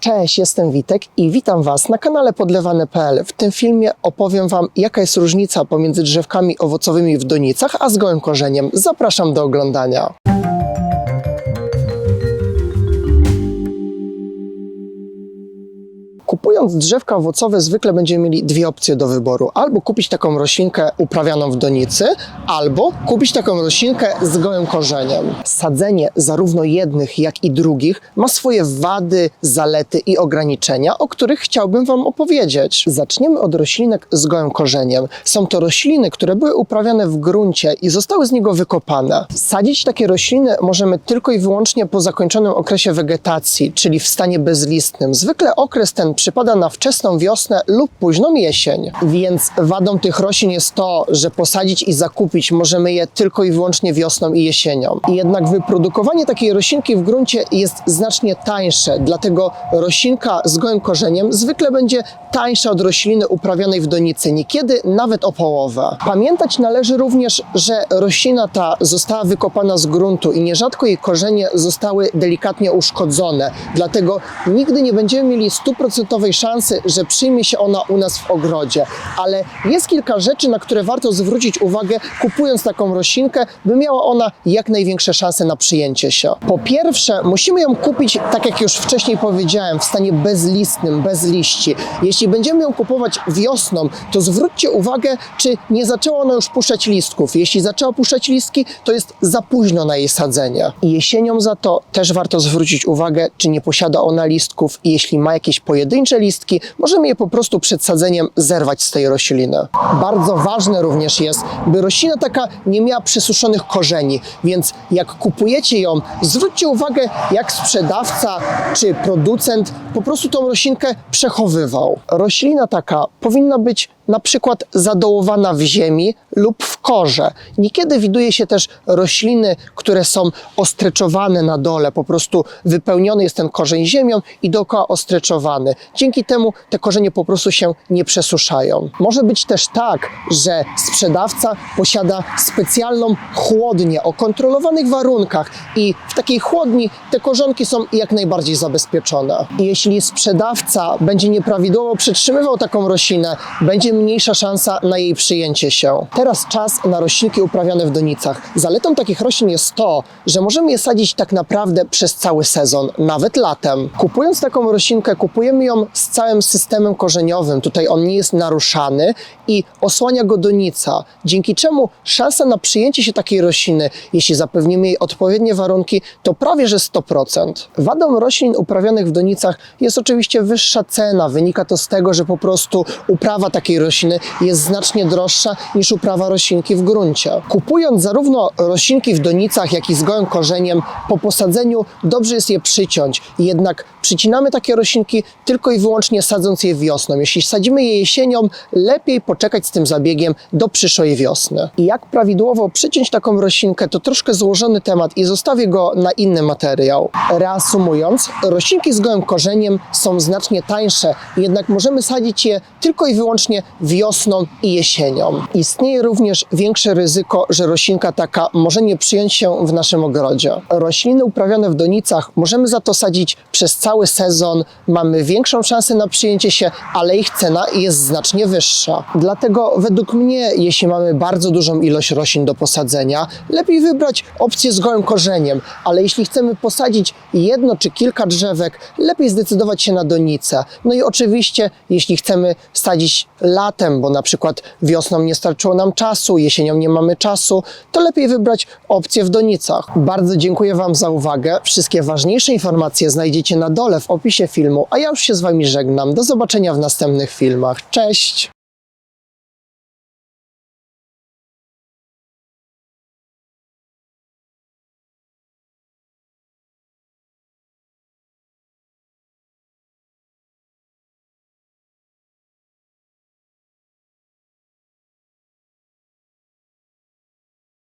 Cześć, jestem Witek i witam Was na kanale podlewane.pl. W tym filmie opowiem Wam, jaka jest różnica pomiędzy drzewkami owocowymi w donicach, a z gołym korzeniem. Zapraszam do oglądania. Kupując drzewka owocowe, zwykle będziemy mieli dwie opcje do wyboru. Albo kupić taką roślinkę uprawianą w donicy, albo kupić taką roślinkę z gołym korzeniem. Sadzenie zarówno jednych, jak i drugich ma swoje wady, zalety i ograniczenia, o których chciałbym Wam opowiedzieć. Zaczniemy od roślinek z gołym korzeniem. Są to rośliny, które były uprawiane w gruncie i zostały z niego wykopane. Sadzić takie rośliny możemy tylko i wyłącznie po zakończonym okresie wegetacji, czyli w stanie bezlistnym. Zwykle okres ten przypada na wczesną wiosnę lub późną jesień. Więc wadą tych roślin jest to, że posadzić i zakupić możemy je tylko i wyłącznie wiosną i jesienią. Jednak wyprodukowanie takiej roślinki w gruncie jest znacznie tańsze, dlatego roślinka z gołym korzeniem zwykle będzie tańsza od rośliny uprawionej w donicy, niekiedy nawet o połowę. Pamiętać należy również, że roślina ta została wykopana z gruntu i nierzadko jej korzenie zostały delikatnie uszkodzone, dlatego nigdy nie będziemy mieli szansy, że przyjmie się ona u nas w ogrodzie. Ale jest kilka rzeczy, na które warto zwrócić uwagę, kupując taką roślinkę, by miała ona jak największe szanse na przyjęcie się. Po pierwsze, musimy ją kupić, tak jak już wcześniej powiedziałem, w stanie bezlistnym, bez liści. Jeśli będziemy ją kupować wiosną, to zwróćcie uwagę, czy nie zaczęła ona już puszczać listków. Jeśli zaczęła puszczać listki, to jest za późno na jej sadzenie. Jesienią za to też warto zwrócić uwagę, czy nie posiada ona listków i jeśli ma jakieś pojedyncze listki, możemy je po prostu przed sadzeniem zerwać z tej rośliny. Bardzo ważne również jest, by roślina taka nie miała przysuszonych korzeni, więc jak kupujecie ją, zwróćcie uwagę, jak sprzedawca czy producent po prostu tą roślinkę przechowywał. Roślina taka powinna być na przykład zadołowana w ziemi lub w korze. Niekiedy widuje się też rośliny, które są ostreczowane na dole, po prostu wypełniony jest ten korzeń ziemią i dookoła ostreczowany. Dzięki temu te korzenie po prostu się nie przesuszają. Może być też tak, że sprzedawca posiada specjalną chłodnię o kontrolowanych warunkach i w takiej chłodni te korzonki są jak najbardziej zabezpieczone. I jeśli sprzedawca będzie nieprawidłowo przetrzymywał taką roślinę, będzie mniejsza szansa na jej przyjęcie się. Teraz czas na roślinki uprawiane w donicach. Zaletą takich roślin jest to, że możemy je sadzić tak naprawdę przez cały sezon, nawet latem. Kupując taką roślinkę, kupujemy ją z całym systemem korzeniowym. Tutaj on nie jest naruszany i osłania go donica, dzięki czemu szansa na przyjęcie się takiej rośliny, jeśli zapewnimy jej odpowiednie warunki, to prawie że 100%. Wadą roślin uprawianych w donicach jest oczywiście wyższa cena. Wynika to z tego, że po prostu uprawa takiej rośliny jest znacznie droższa niż uprawa roślinki w gruncie. Kupując zarówno roślinki w donicach, jak i z gołym korzeniem, po posadzeniu dobrze jest je przyciąć. Jednak przycinamy takie roślinki tylko i wyłącznie sadząc je wiosną. Jeśli sadzimy je jesienią, lepiej poczekać z tym zabiegiem do przyszłej wiosny. I jak prawidłowo przyciąć taką roślinkę, to troszkę złożony temat i zostawię go na inny materiał. Reasumując, roślinki z gołym korzeniem są znacznie tańsze, jednak możemy sadzić je tylko i wyłącznie wiosną i jesienią. Istnieje również większe ryzyko, że roślinka taka może nie przyjąć się w naszym ogrodzie. Rośliny uprawiane w donicach możemy za to sadzić przez cały sezon, mamy większą szansę na przyjęcie się, ale ich cena jest znacznie wyższa. Dlatego według mnie, jeśli mamy bardzo dużą ilość roślin do posadzenia, lepiej wybrać opcję z gołym korzeniem, ale jeśli chcemy posadzić jedno czy kilka drzewek, lepiej zdecydować się na donicę. No i oczywiście, jeśli chcemy sadzić latem, bo na przykład wiosną nie starczyło nam czasu, jesienią nie mamy czasu, to lepiej wybrać opcję w donicach. Bardzo dziękuję Wam za uwagę. Wszystkie ważniejsze informacje znajdziecie na dole w opisie filmu, a ja już się z Wami żegnam. Do zobaczenia w następnych filmach. Cześć!